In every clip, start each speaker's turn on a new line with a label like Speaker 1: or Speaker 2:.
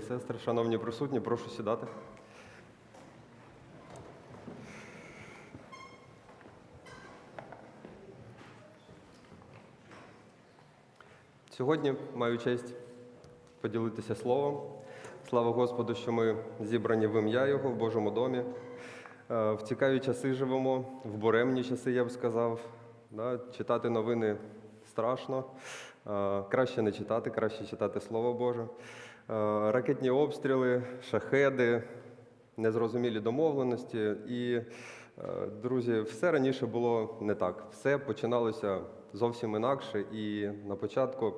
Speaker 1: Сестри, шановні присутні, прошу сідати. Сьогодні маю честь поділитися словом. Слава Господу, що ми зібрані в ім'я Його в Божому домі. Е, В цікаві часи живемо, в буремні часи, я б сказав. Читати новини страшно. Е, Краще не читати, краще читати Слово Боже. Е, Ракетні обстріли, шахеди, незрозумілі домовленості. І, е, друзі, все раніше було не так. Все починалося зовсім інакше. І на початку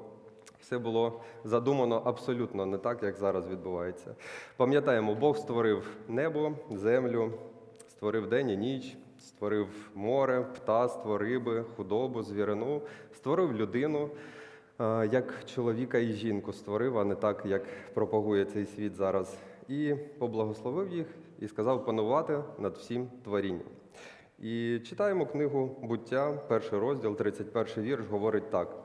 Speaker 1: все було задумано абсолютно не так, як зараз відбувається. Пам'ятаємо, Бог створив небо, землю, створив день і ніч, створив море, птаство, риби, худобу, звірину, створив людину. Е, Як чоловіка і жінку створив, а не так, як пропагує цей світ зараз. І поблагословив їх і сказав панувати над всім творінням. І читаємо книгу буття, перший розділ, 31 вірш, говорить так: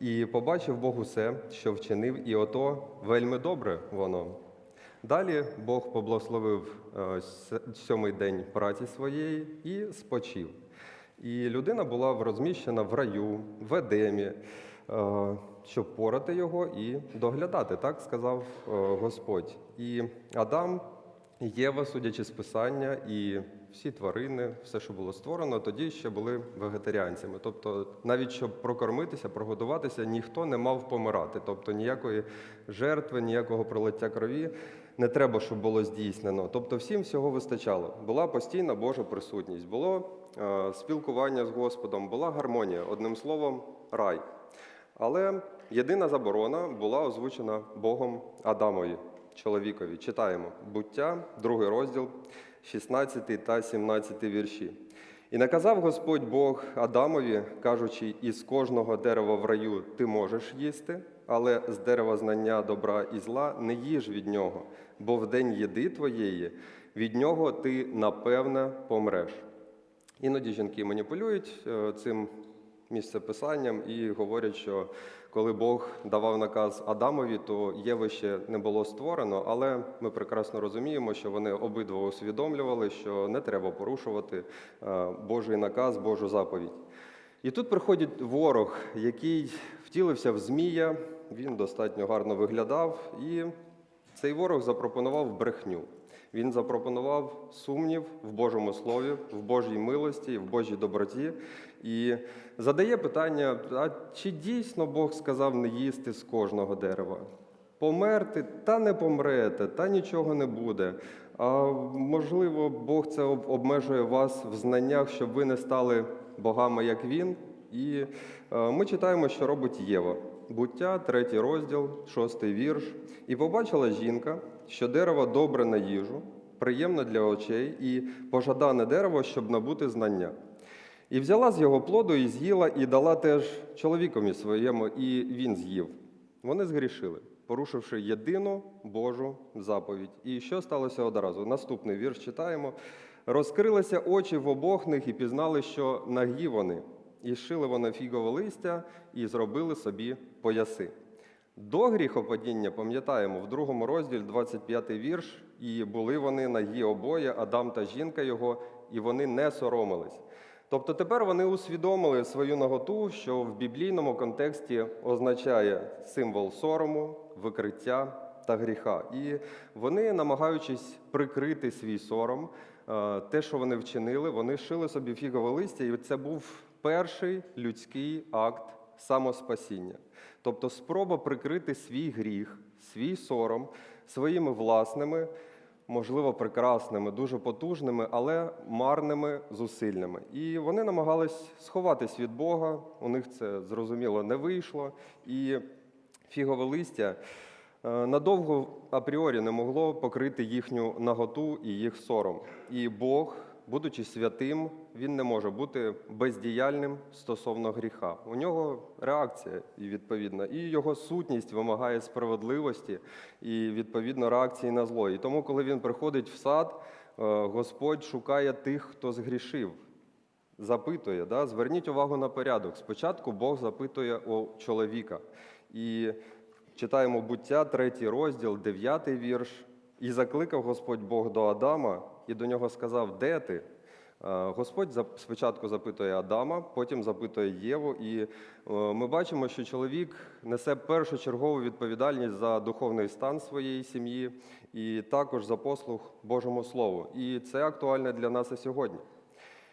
Speaker 1: і побачив Бог усе, що вчинив, і ото вельми добре воно. Далі Бог поблагословив е, сьомий день праці своєї і спочив. І людина була розміщена в раю, в Едемі, щоб порати його і доглядати, так сказав е, Господь. І Адам і Єва, судячи з писання, і всі тварини, все, що було створено, тоді ще були вегетаріанцями. Тобто, навіть щоб прокормитися, прогодуватися, ніхто не мав помирати. Тобто ніякої жертви, ніякого пролиття крові не треба, щоб було здійснено. Тобто, всім всього вистачало. Була постійна Божа присутність, було е, спілкування з Господом, була гармонія, одним словом, рай. Але єдина заборона була озвучена Богом Адамові, чоловікові. Читаємо буття, другий розділ, 16 та 17 вірші. І наказав Господь Бог Адамові, кажучи, із кожного дерева в раю ти можеш їсти, але з дерева знання добра і зла не їж від нього, бо в день їди твоєї від нього ти напевне помреш. Іноді жінки маніпулюють е, цим місцеписанням і говорять, що коли Бог давав наказ Адамові, то Єви ще не було створено, але ми прекрасно розуміємо, що вони обидва усвідомлювали, що не треба порушувати е, Божий наказ, Божу заповідь. І тут приходить ворог, який втілився в Змія, він достатньо гарно виглядав, і цей ворог запропонував брехню. Він запропонував сумнів в Божому Слові, в Божій милості, в Божій доброті і задає питання: а чи дійсно Бог сказав не їсти з кожного дерева? Померти та не помрете, та нічого не буде. А можливо, Бог це обмежує вас в знаннях, щоб ви не стали богами, як він. І е, ми читаємо, що робить Єва. Буття, третій розділ, шостий вірш. І побачила жінка, що дерево добре на їжу, приємне для очей, і пожадане дерево, щоб набути знання. І взяла з його плоду і з'їла, і дала теж чоловікові своєму, і він з'їв. Вони згрішили, порушивши єдину Божу заповідь. І що сталося одразу? Наступний вірш читаємо. Розкрилися очі в обох них і пізнали, що нагі вони, і шили вони фігове листя, і зробили собі пояси. До гріхопадіння, пам'ятаємо, в другому розділі 25 вірш, і були вони нагі обоє, Адам та жінка його, і вони не соромились. Тобто тепер вони усвідомили свою наготу, що в біблійному контексті означає символ сорому, викриття та гріха. І вони, намагаючись прикрити свій сором, е, те, що вони вчинили, вони шили собі фігове листя, і це був перший людський акт самоспасіння. Тобто спроба прикрити свій гріх, свій сором своїми власними, можливо, прекрасними, дуже потужними, але марними зусиллями. І вони намагались сховатись від Бога. У них це зрозуміло не вийшло. І фігове листя е, надовго апріорі не могло покрити їхню наготу і їх сором. І Бог, будучи святим, він не може бути бездіяльним стосовно гріха. У нього реакція відповідна, і його сутність вимагає справедливості і відповідно реакції на зло. І тому, коли він приходить в сад, е, Господь шукає тих, хто згрішив. Запитує, да? зверніть увагу на порядок. Спочатку Бог запитує у чоловіка. І читаємо буття, третій розділ, дев'ятий вірш. І закликав Господь Бог до Адама, і до нього сказав: Де ти? Е, Господь спочатку запитує Адама, потім запитує Єву, і е, ми бачимо, що чоловік несе першочергову відповідальність за духовний стан своєї сім'ї і також за послуг Божому Слову. І це актуально для нас і сьогодні.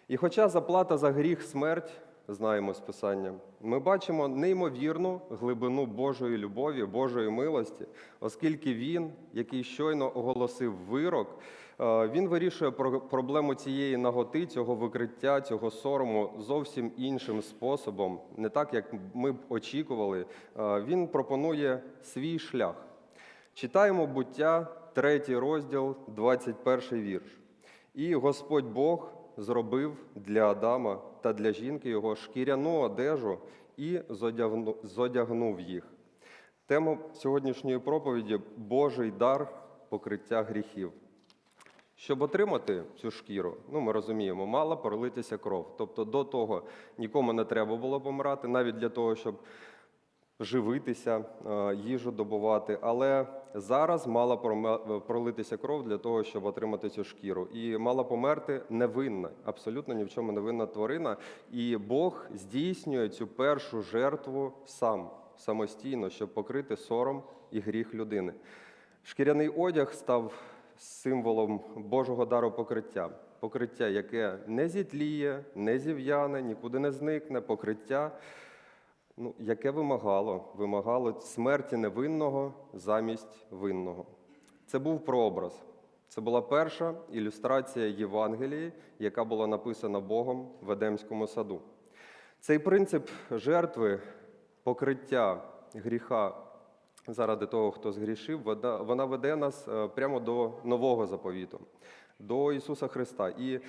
Speaker 1: І хоча заплата за гріх смерть, знаємо з Писання, ми бачимо неймовірну глибину Божої любові, Божої милості, оскільки Він, який щойно оголосив вирок, е, він вирішує про- проблему цієї наготи, цього викриття, цього сорому зовсім іншим способом, не так, як ми б очікували. Е, Він пропонує свій шлях. Читаємо буття, третій розділ, 21 вірш. І Господь Бог зробив для Адама та для жінки його шкіряну одежу і зодягнув їх. Тема сьогоднішньої проповіді Божий дар покриття гріхів. Щоб отримати цю шкіру, ну ми розуміємо, мала пролитися кров. Тобто до того нікому не треба було помирати, навіть для того, щоб живитися, е, їжу добувати. Але зараз мала проме- пролитися кров для того, щоб отримати цю шкіру. І мала померти невинна, абсолютно ні в чому невинна тварина. І Бог здійснює цю першу жертву сам, самостійно, щоб покрити сором і гріх людини. Шкіряний одяг став символом Божого дару покриття. Покриття, яке не зітліє, не зів'яне, нікуди не зникне, покриття, ну, яке вимагало, вимагало смерті невинного замість винного. Це був прообраз. Це була перша ілюстрація Євангелії, яка була написана Богом в Едемському саду. Цей принцип жертви, покриття гріха заради того, хто згрішив, вона веде нас е, прямо до нового заповіту, до Ісуса Христа. І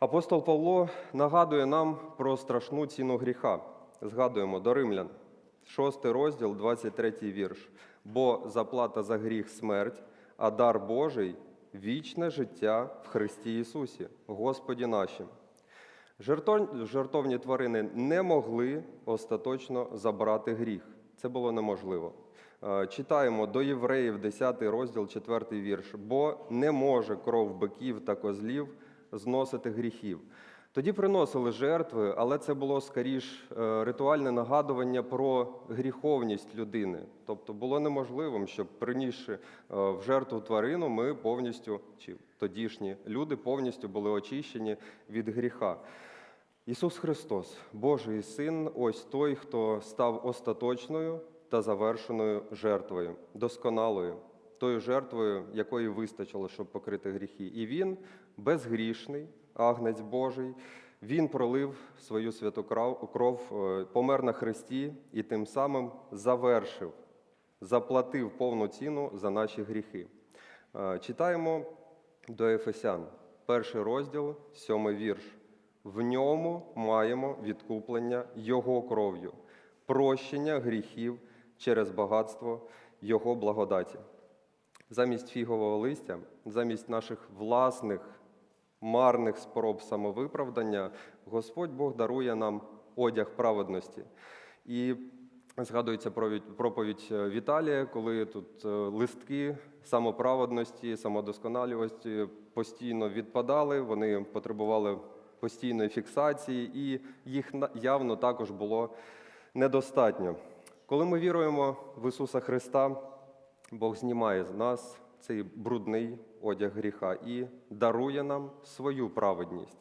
Speaker 1: апостол Павло нагадує нам про страшну ціну гріха. Згадуємо до римлян, 6 розділ, 23 вірш. Бо заплата за гріх смерть, а дар Божий вічне життя в Христі Ісусі, Господі нашим. Жертовні тварини не могли остаточно забрати гріх. Це було неможливо. Е, Читаємо до євреїв 10 розділ, 4 вірш. Бо не може кров биків та козлів зносити гріхів. Тоді приносили жертви, але це було скоріш е, ритуальне нагадування про гріховність людини. Тобто було неможливим, щоб принісши е, в жертву тварину, ми повністю, чи тодішні люди повністю були очищені від гріха. Ісус Христос, Божий Син, ось той, хто став остаточною та завершеною жертвою, досконалою, тою жертвою, якої вистачило, щоб покрити гріхи. І Він безгрішний, агнець Божий, Він пролив свою святу кров, е, помер на хресті і тим самим завершив, заплатив повну ціну за наші гріхи. Е, Читаємо до Ефесян, перший розділ, сьомий вірш. В ньому маємо відкуплення Його кров'ю, прощення гріхів через багатство Його благодаті. Замість фігового листя, замість наших власних марних спроб самовиправдання, Господь Бог дарує нам одяг праведності. І згадується проповідь е, Віталія, коли тут е, листки самоправедності, самодосконалювості постійно відпадали, вони потребували постійної фіксації, і їх явно також було недостатньо. Коли ми віруємо в Ісуса Христа, Бог знімає з нас цей брудний одяг гріха і дарує нам свою праведність.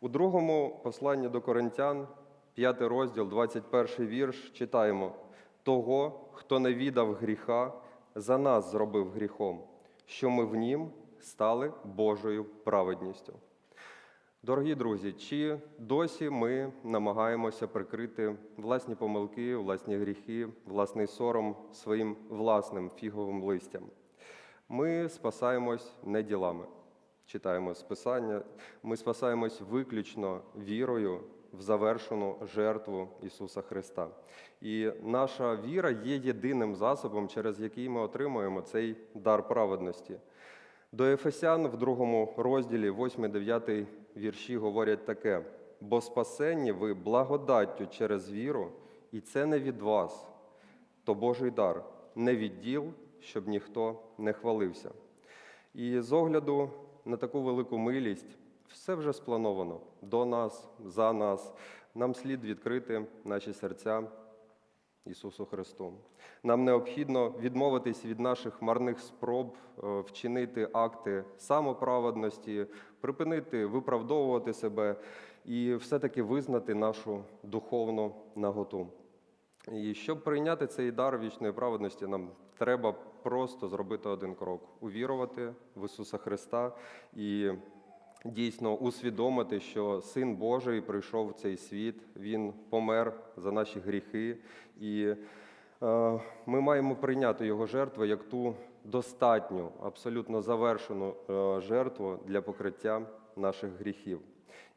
Speaker 1: У другому посланні до Коринтян, 5 розділ, 21 вірш, читаємо: того, хто не віддав гріха, за нас зробив гріхом, що ми в нім стали Божою праведністю. Дорогі друзі, чи досі ми намагаємося прикрити власні помилки, власні гріхи, власний сором своїм власним фіговим листям? Ми спасаємось не ділами, читаємо з Писання. Ми спасаємось виключно вірою в завершену жертву Ісуса Христа. І наша віра є єдиним засобом, через який ми отримуємо цей дар праведності. До Ефесян в другому розділі, 8-9 вірші говорять таке: бо спасені ви благодаттю через віру, і це не від вас, то Божий дар, не від діл, щоб ніхто не хвалився. І з огляду на таку велику милість, все вже сплановано до нас, за нас. Нам слід відкрити наші серця Ісусу Христу. Нам необхідно відмовитись від наших марних спроб е, вчинити акти самоправедності, припинити виправдовувати себе і все-таки визнати нашу духовну наготу. І щоб прийняти цей дар вічної праведності, нам треба просто зробити один крок: увірувати в Ісуса Христа і дійсно усвідомити, що Син Божий прийшов в цей світ, Він помер за наші гріхи, і е, ми маємо прийняти Його жертву як ту достатню, абсолютно завершену е, жертву для покриття наших гріхів.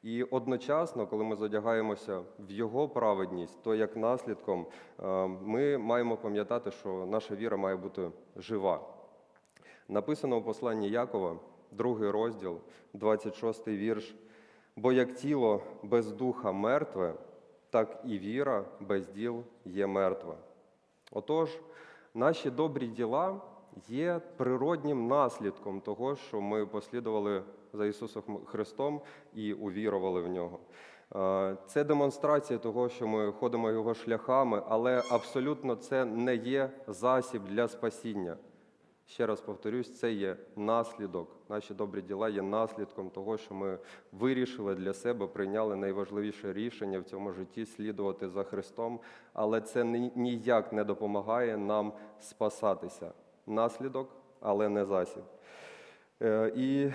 Speaker 1: І одночасно, коли ми задягаємося в Його праведність, то як наслідком е, ми маємо пам'ятати, що наша віра має бути жива. Написано у посланні Якова, другий розділ, 26 вірш. Бо як тіло без духа мертве, так і віра без діл є мертва. Отож, наші добрі діла є природнім наслідком того, що ми послідували за Ісусом Христом і увірували в нього. Е, Це демонстрація того, що ми ходимо його шляхами, але абсолютно це не є засіб для спасіння. Ще раз повторюсь, це є наслідок. Наші добрі діла є наслідком того, що ми вирішили для себе, прийняли найважливіше рішення в цьому житті слідувати за Христом, але це ніяк не допомагає нам спасатися. Наслідок, але не засіб. Е, І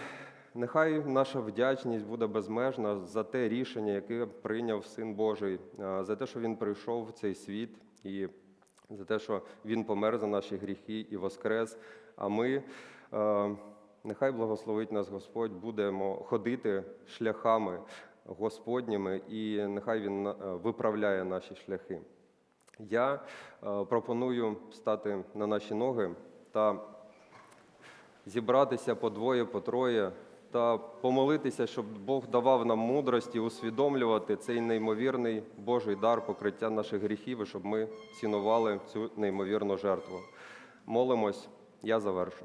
Speaker 1: нехай наша вдячність буде безмежна за те рішення, яке прийняв Син Божий, е, за те, що Він прийшов в цей світ і за те, що Він помер за наші гріхи і воскрес. А ми, е, нехай благословить нас Господь, будемо ходити шляхами Господніми, і нехай Він е, виправляє наші шляхи. Я пропоную стати на наші ноги та зібратися по двоє, по троє та помолитися, щоб Бог давав нам мудрості усвідомлювати цей неймовірний Божий дар покриття наших гріхів, і щоб ми цінували цю неймовірну жертву. Молимось, я завершу.